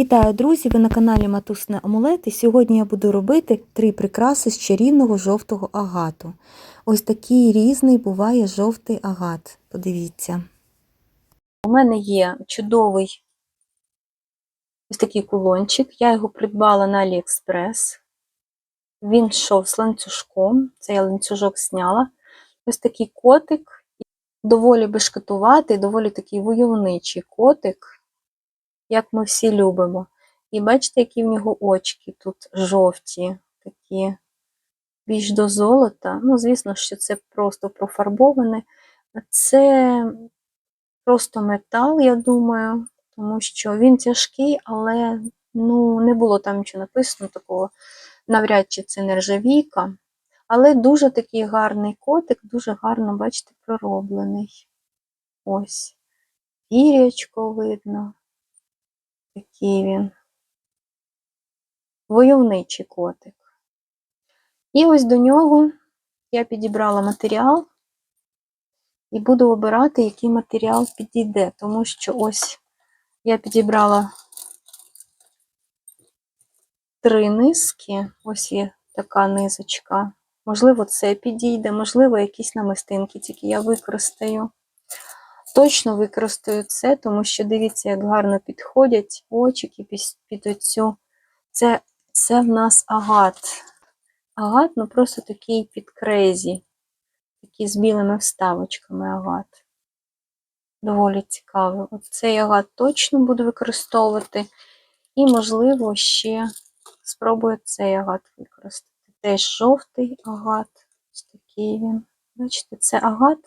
Вітаю, друзі! Ви на каналі Матусне Амулет. Сьогодні я буду робити три прикраси з чарівного жовтого агату. Ось такий різний буває жовтий агат. Подивіться. У мене є чудовий ось такий кулончик. Я його придбала на Аліекспрес. Він йшов з ланцюжком. Це я ланцюжок зняла. Ось такий котик, доволі бешкетуватий, доволі такий войовничий котик як ми всі любимо. І бачите, які в нього очки тут жовті, такі більш до золота. Ну, звісно, що це просто профарбоване. Це просто метал, я думаю, тому що він тяжкий, але ну, не було там нічого написано такого, навряд чи це нержавійка. Але дуже такий гарний котик, дуже гарно, бачите, пророблений. Ось. Пірячко видно. Такий він. Войовничий котик. І ось до нього я підібрала матеріал і буду обирати, який матеріал підійде, тому що ось я підібрала три низки, ось є така низочка. Можливо, це підійде, можливо, якісь намистинки, тільки я використаю. Точно використаю це, тому що дивіться, як гарно підходять очики під, під оцю. Це, це в нас агат. Агат, ну просто такий під крейзі. Такий з білими вставочками агат. Доволі цікавий. Оцей агат точно буду використовувати. І, можливо, ще спробую цей агат використати. Теж жовтий агат. Ось такий він. Бачите, це агат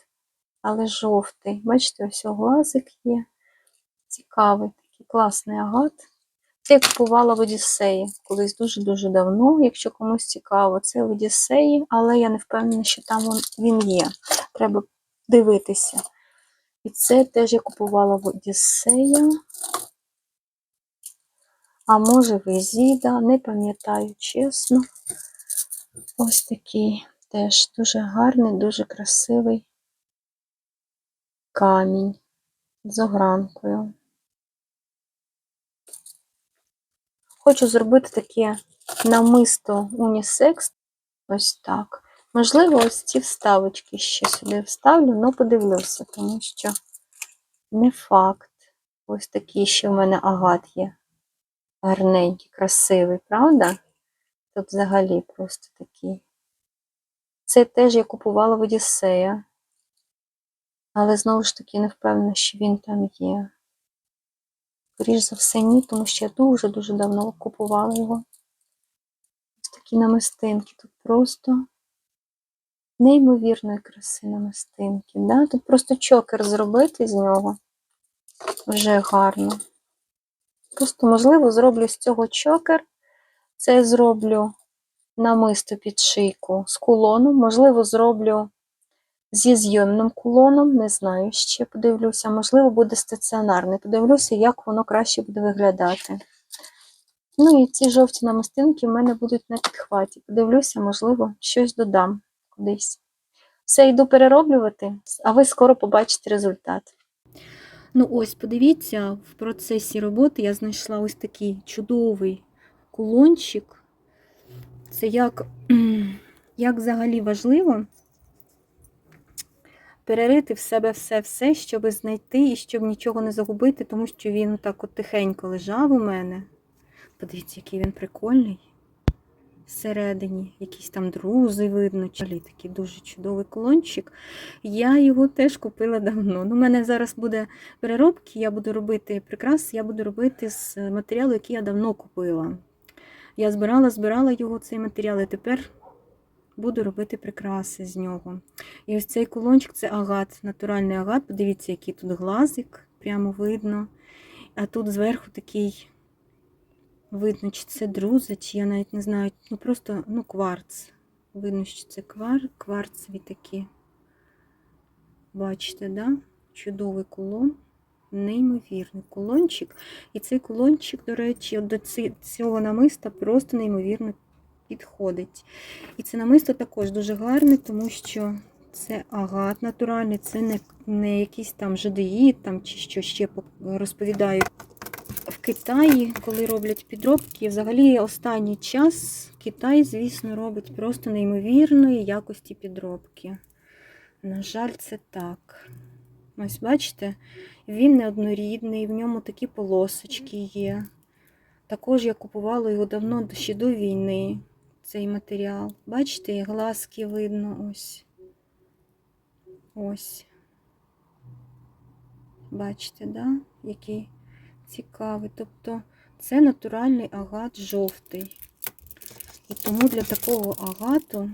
але жовтий. Бачите, ось глазик є. Цікавий, такий класний агат. Це я купувала в Одіссеї колись дуже-дуже давно, якщо комусь цікаво, це в Одіссеї, але я не впевнена, що там він є. Треба дивитися. І це теж я купувала в Одіссея. А може в не пам'ятаю чесно. Ось такий теж дуже гарний, дуже красивий камінь з огранкою. Хочу зробити таке намисто унісекс. Ось так. Можливо, ось ці вставочки ще сюди вставлю, але подивлюся, тому що не факт. Ось такий ще в мене агат є. Гарненький, красивий, правда? Тут взагалі просто такий. Це теж я купувала в Одіссея. Але знову ж таки не впевнена, що він там є. Скоріш за все, ні, тому що я дуже-дуже давно купувала його. Ось такі намистинки. Тут просто неймовірної краси намистинки. Да? Тут просто чокер зробити з нього вже гарно. Просто, можливо, зроблю з цього чокер. Це зроблю намисто під шийку з кулоном, можливо, зроблю зі зйомним кулоном, не знаю ще, подивлюся, можливо, буде стаціонарний. Подивлюся, як воно краще буде виглядати. Ну і ці жовті намистинки в мене будуть на підхваті. Подивлюся, можливо, щось додам кудись. Все, йду перероблювати, а ви скоро побачите результат. Ну, ось, подивіться, в процесі роботи я знайшла ось такий чудовий кулончик. Це як, як взагалі важливо перерити в себе все-все, щоб знайти і щоб нічого не загубити, тому що він так от тихенько лежав у мене. Подивіться, який він прикольний. Всередині, якісь там друзи видно, чалі такий дуже чудовий колончик. Я його теж купила давно. Ну, У мене зараз буде переробки, я буду робити прикрас, я буду робити з матеріалу, який я давно купила. Я збирала, збирала його, цей матеріал, і тепер буду робити прикраси з нього. І ось цей кулончик це агат, натуральний агат. Подивіться, який тут глазик, прямо видно. А тут зверху такий, видно, чи це друза, чи я навіть не знаю, ну просто ну, кварц. Видно, що це квар, кварцеві такі. Бачите, да? Чудовий кулон. Неймовірний кулончик. І цей кулончик, до речі, до цього намиста просто неймовірно підходить. І це намисто також дуже гарне, тому що це агат натуральний, це не не якийсь там жадеїд там, чи що ще розповідаю в Китаї, коли роблять підробки, взагалі останній час Китай, звісно, робить просто неймовірної якості підробки. На жаль, це так. Ось бачите, він неоднорідний, в ньому такі полосочки є. Також я купувала його давно ще до війни, цей матеріал. Бачите, глазки видно ось. Ось. Бачите, да? який цікавий. Тобто це натуральний агат жовтий. І тому для такого агату,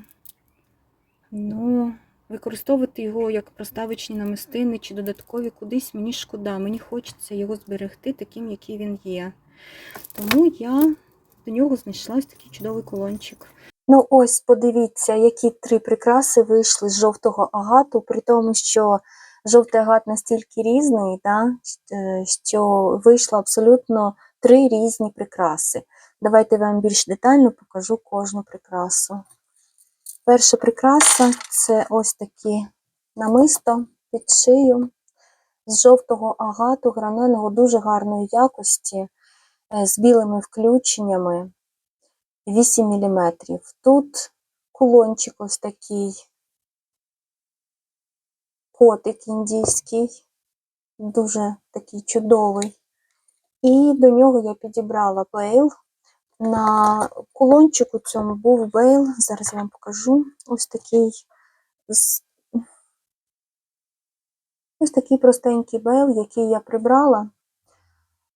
ну, використовувати його як проставочні намистини чи додаткові кудись мені шкода. Мені хочеться його зберегти таким, який він є. Тому я до нього знайшла такий чудовий кулончик. Ну, ось подивіться, які три прикраси вийшли з жовтого агату, при тому, що жовтий агат настільки різний, да, е, що вийшло абсолютно три різні прикраси. Давайте я вам більш детально покажу кожну прикрасу. Перша прикраса це ось такі намисто під шию з жовтого агату, граненого дуже гарної якості, з білими включеннями 8 мм. Тут кулончик ось такий, котик індійський, дуже такий чудовий. І до нього я підібрала бейл. На кулончику цьому був бейл, зараз я вам покажу. Ось такий ось такий простенький бейл, який я прибрала.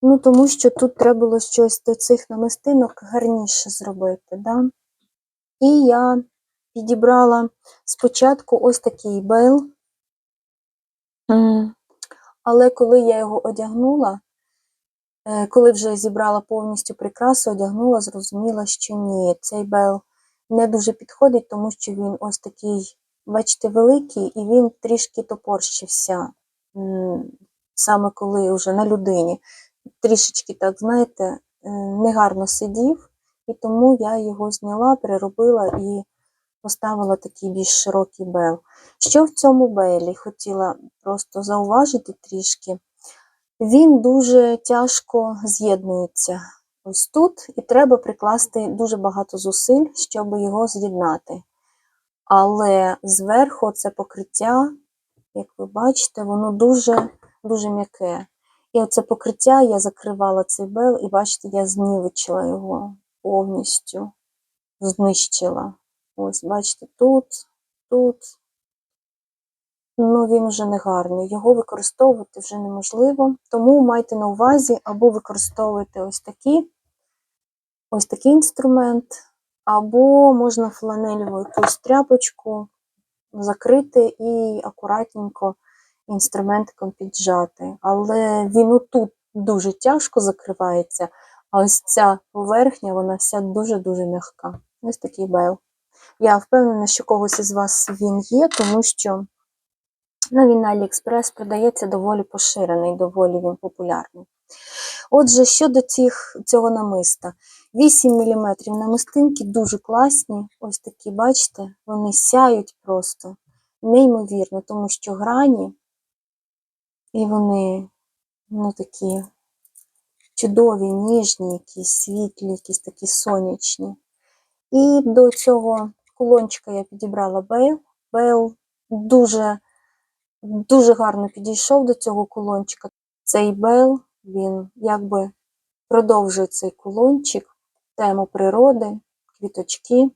Ну, тому що тут треба було щось до цих намистинок гарніше зробити. Да? І я підібрала спочатку ось такий бейл. Але коли я його одягнула, Е, Коли вже зібрала повністю прикрасу, одягнула, зрозуміла, що ні, цей бел не дуже підходить, тому що він ось такий, бачите, великий, і він трішки топорщився, саме коли вже на людині. Трішечки, так, знаєте, е, негарно сидів, і тому я його зняла, переробила і поставила такий більш широкий бел. Що в цьому белі? Хотіла просто зауважити трішки. Він дуже тяжко з'єднується ось тут, і треба прикласти дуже багато зусиль, щоб його з'єднати. Але зверху це покриття, як ви бачите, воно дуже дуже м'яке. І оце покриття я закривала цей бел, і бачите, я знівечила його повністю, знищила. Ось, бачите, тут, тут. Ну, він вже не гарний. Його використовувати вже неможливо. Тому майте на увазі або використовуйте ось такі, ось такий інструмент, або можна фланелеву якусь тряпочку закрити і акуратненько інструментиком піджати. Але він отут дуже тяжко закривається, а ось ця поверхня, вона вся дуже-дуже м'яка. Ось такий бейл. Я впевнена, що когось із вас він є, тому що. Ну, він на AliExpress продається доволі поширений, доволі він популярний. Отже, щодо цих, цього намиста. 8 мм намистинки дуже класні. Ось такі, бачите, вони сяють просто неймовірно, тому що грані, і вони ну, такі чудові, ніжні, якісь світлі, якісь такі сонячні. І до цього кулончика я підібрала бейл. Бейл дуже дуже гарно підійшов до цього кулончика. Цей бел, він якби продовжує цей кулончик, тему природи, квіточки.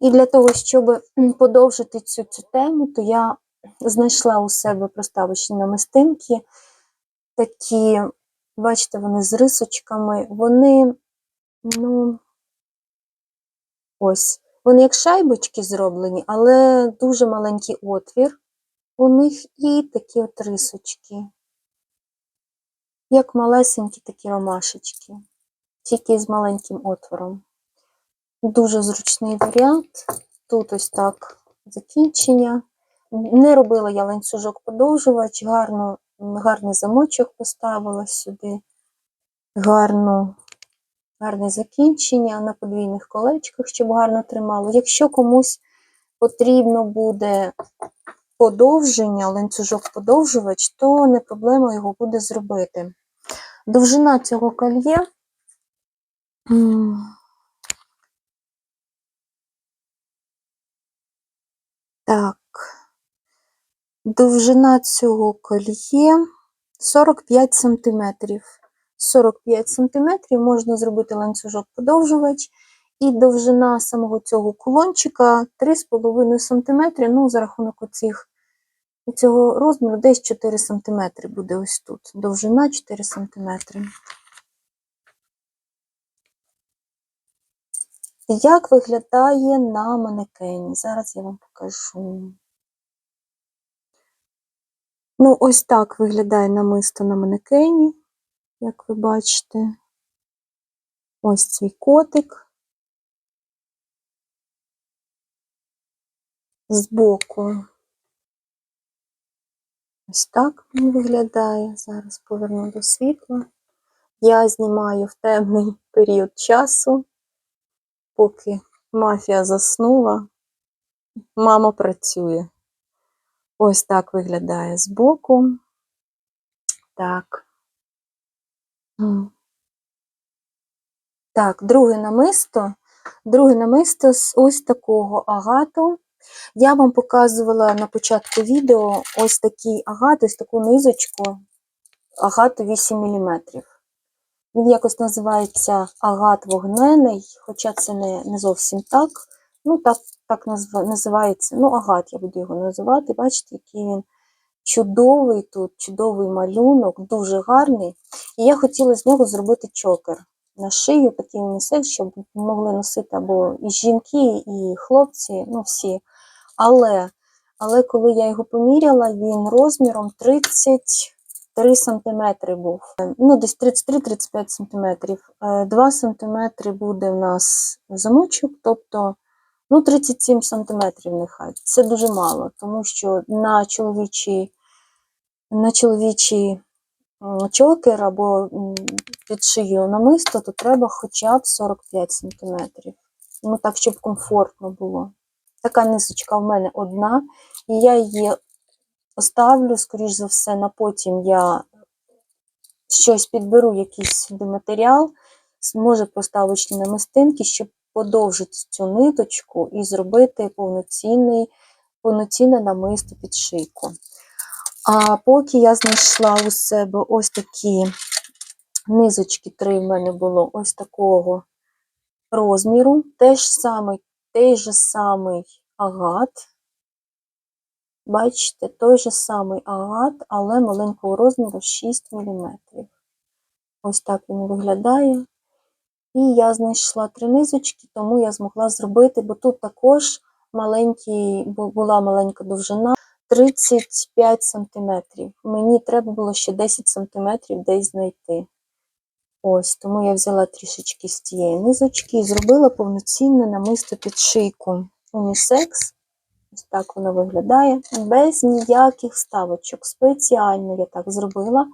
І для того, щоб подовжити цю, цю тему, то я знайшла у себе проставочні намистинки. Такі, бачите, вони з рисочками, вони, ну, ось, вони як шайбочки зроблені, але дуже маленький отвір у них і такі от рисочки, як малесенькі такі ромашечки, тільки з маленьким отвором. Дуже зручний варіант. Тут ось так закінчення. Не робила я ланцюжок подовжувач, гарно, гарний замочок поставила сюди, гарно, гарне закінчення на подвійних колечках, щоб гарно тримало. Якщо комусь потрібно буде подовження, ланцюжок подовжувач, то не проблема його буде зробити. Довжина цього кольє. Так. Довжина цього кольє 45 см. 45 см можна зробити ланцюжок подовжувач. І довжина самого цього кулончика 3,5 см. Ну, за рахунок оцих, цього розміру десь 4 см буде ось тут. Довжина 4 см. Як виглядає на манекені? Зараз я вам покажу. Ну, ось так виглядає намисто на манекені, як ви бачите. Ось цей котик. Збоку. Ось так він виглядає. Зараз поверну до світла. Я знімаю в темний період часу, поки мафія заснула, мама працює. Ось так виглядає збоку. Так. Так, друге намисто. Друге намисто з ось такого агату. Я вам показувала на початку відео ось такий агат, ось таку низочку агату 8 мм. Він якось називається агат вогнений, хоча це не, не зовсім так. Ну, так, так називається. Ну, агат я буду його називати. Бачите, який він чудовий тут, чудовий малюнок, дуже гарний. І я хотіла з нього зробити чокер на шию, такий унісекс, щоб могли носити або і жінки, і хлопці, ну всі. Але, але коли я його поміряла, він розміром 33 см був. Ну, десь 33-35 см. 2 см буде в нас замочок, тобто ну, 37 см нехай. Це дуже мало, тому що на чоловічий, на чоловічий чокер або під шию намисто, то треба хоча б 45 см. Ну так, щоб комфортно було. Така нисочка в мене одна, і я її оставлю, скоріш за все, на потім я щось підберу, якийсь матеріал, може поставочні намистинки, щоб подовжити цю ниточку і зробити повноцінний, повноцінне намисто під шийку. А поки я знайшла у себе ось такі низочки, три в мене було ось такого розміру, теж самий, той же самий агат. Бачите, той же самий агат, але маленького розміру 6 мм. Ось так він виглядає. І я знайшла три низочки, тому я змогла зробити, бо тут також маленький, була маленька довжина 35 см. Мені треба було ще 10 см десь знайти. Ось, тому я взяла трішечки з цієї низочки і зробила повноцінне намисто під шийку унісекс. Ось так воно виглядає. Без ніяких ставочок. Спеціально я так зробила,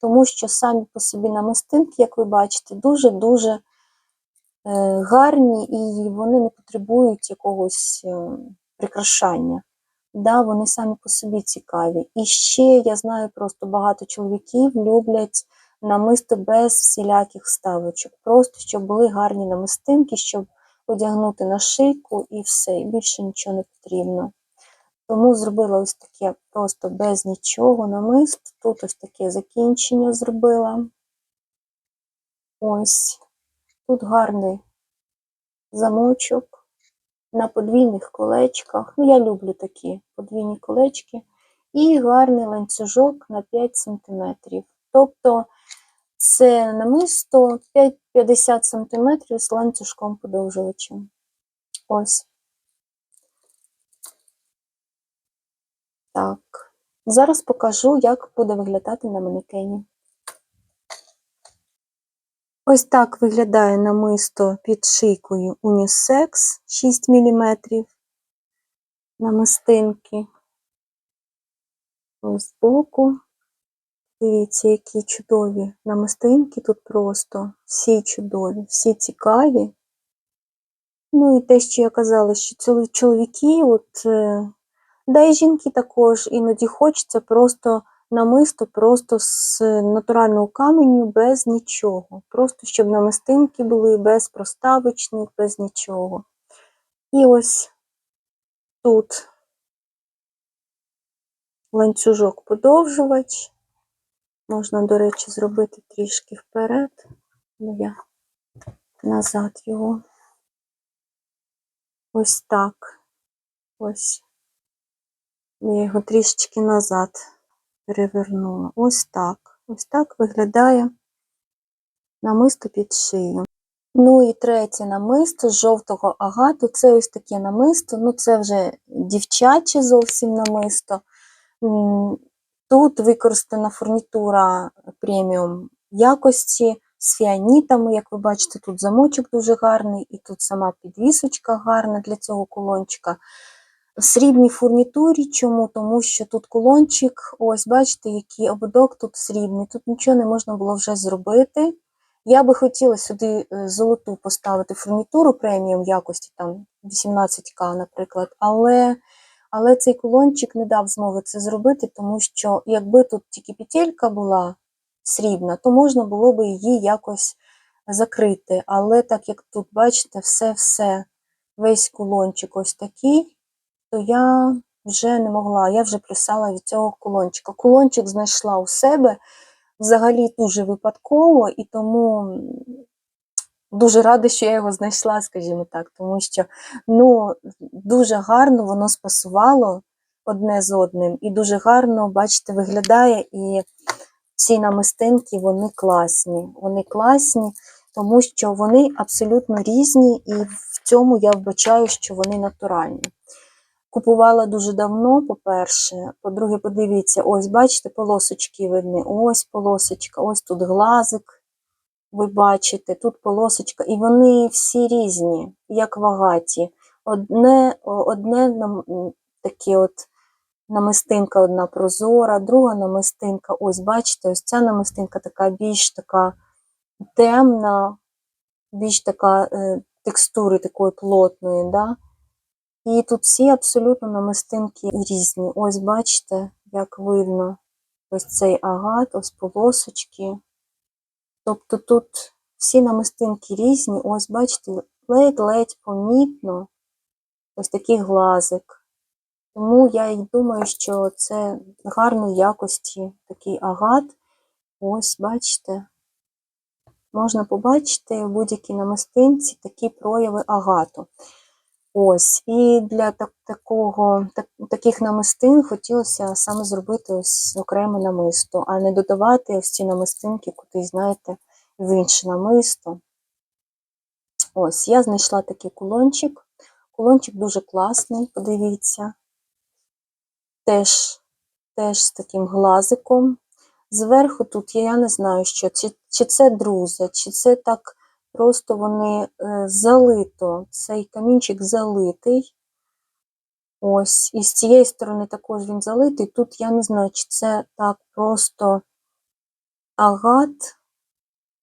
тому що самі по собі намистинки, як ви бачите, дуже-дуже гарні і вони не потребують якогось е, прикрашання. Да, вони самі по собі цікаві. І ще я знаю, просто багато чоловіків люблять намисто без всіляких ставочок. Просто щоб були гарні намистинки, щоб одягнути на шийку і все, і більше нічого не потрібно. Тому зробила ось таке просто без нічого намист. Тут ось таке закінчення зробила. Ось. Тут гарний замочок на подвійних колечках. Ну, я люблю такі подвійні колечки. І гарний ланцюжок на 5 см. Тобто це намисто 5 50 см з ланцюжком подовжувачем. Ось. Так. Зараз покажу, як буде виглядати на манекені. Ось так виглядає намисто під шийкою унісекс 6 мм намистинки. Ось збоку. Дивіться, які чудові намистинки тут просто. Всі чудові, всі цікаві. Ну і те, що я казала, що чол- чоловіки, от, е, да і жінки також іноді хочеться просто намисто просто з натурального каменю без нічого. Просто щоб намистинки були без проставочних, без нічого. І ось тут ланцюжок подовжувач. Можна, до речі, зробити трішки вперед, бо я назад його. Ось так. Ось. Я його трішечки назад перевернула. Ось так. Ось так виглядає намисто під шию. Ну і третє намисто з жовтого агату. Це ось таке намисто. Ну, це вже дівчаче зовсім намисто. Тут використана фурнітура преміум якості з фіанітами. Як ви бачите, тут замочок дуже гарний, і тут сама підвісочка гарна для цього кулончика. Срібній фурнітурі. Чому? Тому що тут кулончик, ось бачите, який ободок тут срібний. Тут нічого не можна було вже зробити. Я би хотіла сюди е, золоту поставити фурнітуру преміум якості, там 18К, наприклад, але, але цей кулончик не дав змоги це зробити, тому що якби тут тільки петелька була срібна, то можна було би її якось закрити. Але так як тут, бачите, все-все, весь кулончик ось такий, то я вже не могла, я вже плясала від цього кулончика. Кулончик знайшла у себе взагалі дуже випадково, і тому дуже рада, що я його знайшла, скажімо так, тому що ну, дуже гарно воно спасувало одне з одним, і дуже гарно, бачите, виглядає. І ці намистинки вони класні. Вони класні, тому що вони абсолютно різні, і в цьому я вбачаю, що вони натуральні. Купувала дуже давно, по-перше. По-друге, подивіться, ось, бачите, полосочки видні. Ось полосочка, ось тут глазик. Ви бачите, тут полосочка. І вони всі різні, як вагаті. Одне, одне таке от намистинка одна прозора, друга намистинка, ось бачите, ось ця намистинка така більш така темна, більш така е, текстури такої плотної. Да? І тут всі абсолютно намистинки різні. Ось бачите, як видно, ось цей агат, ось полосочки. Тобто тут всі намистинки різні, ось бачите, ледь-ледь помітно ось такий глазик. Тому я і думаю, що це гарної якості такий агат. Ось, бачите, можна побачити в будь-якій намистинці такі прояви агату. Ось, і для так, такого, так, таких намистин хотілося саме зробити ось окреме намисто, а не додавати ось ці намистинки кудись, знаєте, в інше намисто. Ось, я знайшла такий кулончик. Кулончик дуже класний, подивіться. Теж, теж з таким глазиком. Зверху тут я не знаю, що, чи, чи це друза, чи це так просто вони е, залито, цей камінчик залитий. Ось, і з цієї сторони також він залитий. Тут я не знаю, чи це так просто агат.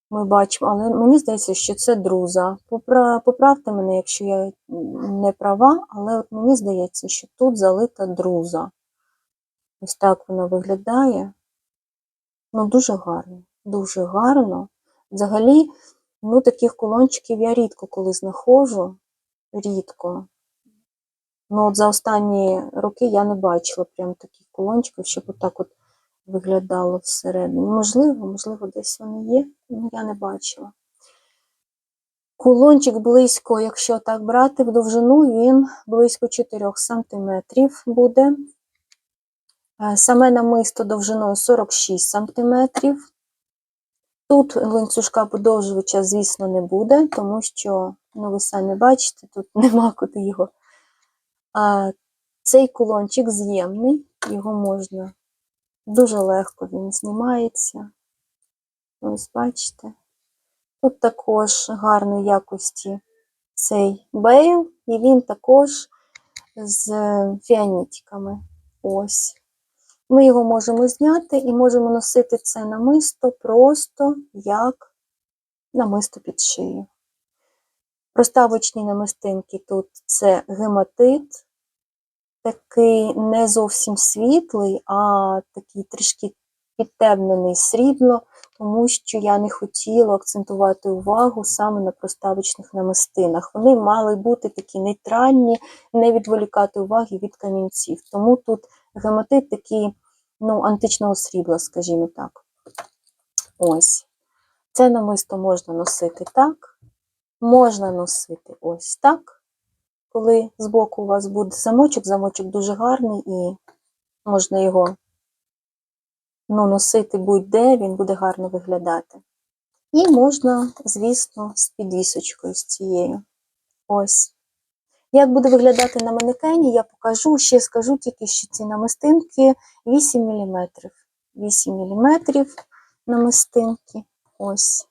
Ми бачимо, але мені здається, що це друза. Поправте мене, якщо я не права, але от мені здається, що тут залита друза. Ось так вона виглядає. Ну, дуже гарно, дуже гарно. Взагалі, ну, таких кулончиків я рідко коли знаходжу. Рідко. Ну, от за останні роки я не бачила прям таких кулончиків, щоб отак от виглядало всередині. Можливо, можливо, десь вони є, але я не бачила. Кулончик близько, якщо так брати в довжину, він близько 4 см буде. Е, Саме намисто довжиною 46 см. Тут ланцюжка подовжувача, звісно, не буде, тому що, ну, ви самі бачите, тут нема куди його. А цей кулончик з'ємний, його можна дуже легко він знімається. Ось бачите. Тут також гарної якості цей бейл, і він також з фіанітиками. Ось. Ми його можемо зняти і можемо носити це намисто просто як намисто під шию. Проставочні намистинки тут це гематит, такий не зовсім світлий, а такий трішки підтемнений срібло, тому що я не хотіла акцентувати увагу саме на проставочних намистинах. Вони мали бути такі нейтральні, не відволікати уваги від камінців. Тому тут гематит такий ну, античного срібла, скажімо так. Ось. Це намисто можна носити так, можна носити ось так. Коли збоку у вас буде замочок, замочок дуже гарний і можна його ну, носити будь-де, він буде гарно виглядати. І можна, звісно, з підвісочкою з цією. Ось. Як буде виглядати на манекені, я покажу. Ще скажу тільки, що ці намистинки 8 мм. 8 мм намистинки. Ось.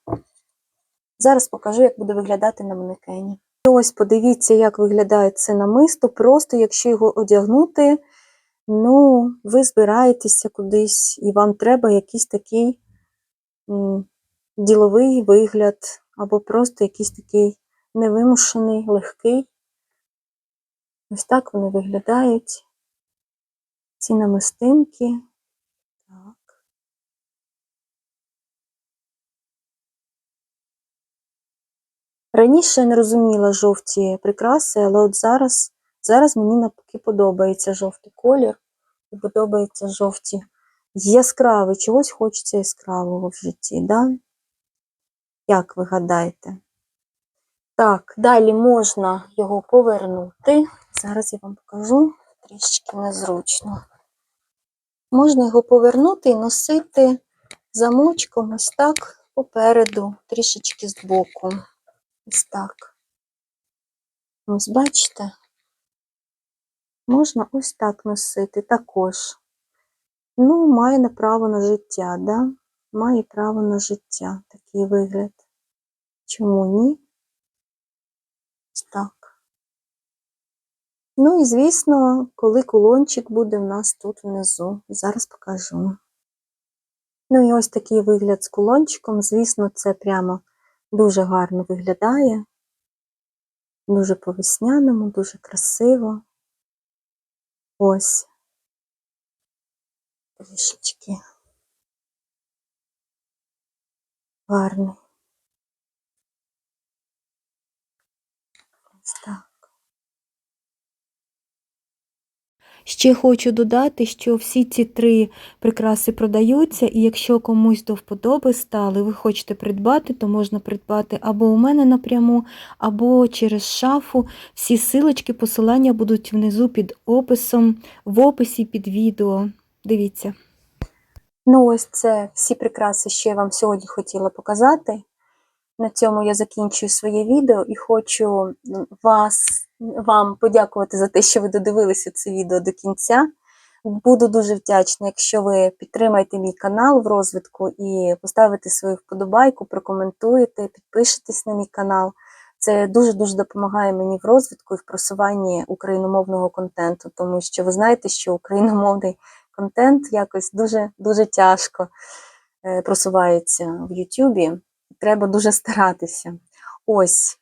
Зараз покажу, як буде виглядати на манекені. І ось подивіться, як виглядає це намисто. Просто якщо його одягнути, ну, ви збираєтеся кудись, і вам треба якийсь такий діловий вигляд, або просто якийсь такий невимушений, легкий. Ось так вони виглядають. Ці намистинки. Так. Раніше я не розуміла жовті прикраси, але от зараз, зараз мені навпаки подобається жовтий колір. І подобаються жовті яскраві. Чогось хочеться яскравого в житті, да? Як ви гадаєте? Так, далі можна його повернути. Зараз я вам покажу трішки незручно. Можна його повернути і носити замочком ось так попереду, трішечки збоку. Ось так. Ось бачите? Можна ось так носити також. Ну, має на право на життя, да? Має право на життя такий вигляд. Чому ні? Так. Ну і, звісно, коли кулончик буде в нас тут внизу. Зараз покажу. Ну і ось такий вигляд з кулончиком. Звісно, це прямо дуже гарно виглядає. Дуже по-весняному, дуже красиво. Ось. Трішечки. Гарний. Ось так. Ще хочу додати, що всі ці три прикраси продаються, і якщо комусь до вподоби стали, ви хочете придбати, то можна придбати або у мене напряму, або через шафу. Всі силочки, посилання будуть внизу під описом, в описі під відео. Дивіться. Ну, ось це всі прикраси, що я вам сьогодні хотіла показати. На цьому я закінчую своє відео і хочу вас, вам подякувати за те, що ви додивилися це відео до кінця. Буду дуже вдячна, якщо ви підтримаєте мій канал в розвитку і поставите свою вподобайку, прокоментуєте, підпишетесь на мій канал. Це дуже-дуже допомагає мені в розвитку і в просуванні україномовного контенту, тому що ви знаєте, що україномовний контент якось дуже дуже тяжко е, просувається в Ютубі. Треба дуже старатися. Ось,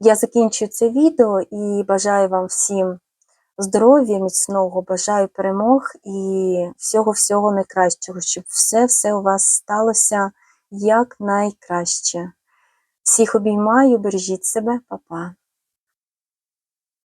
я закінчую це відео і бажаю вам всім здоров'я, міцного, бажаю перемог і всього-всього найкращого, щоб все-все у вас сталося якнайкраще. Всіх обіймаю, бережіть себе, па-па.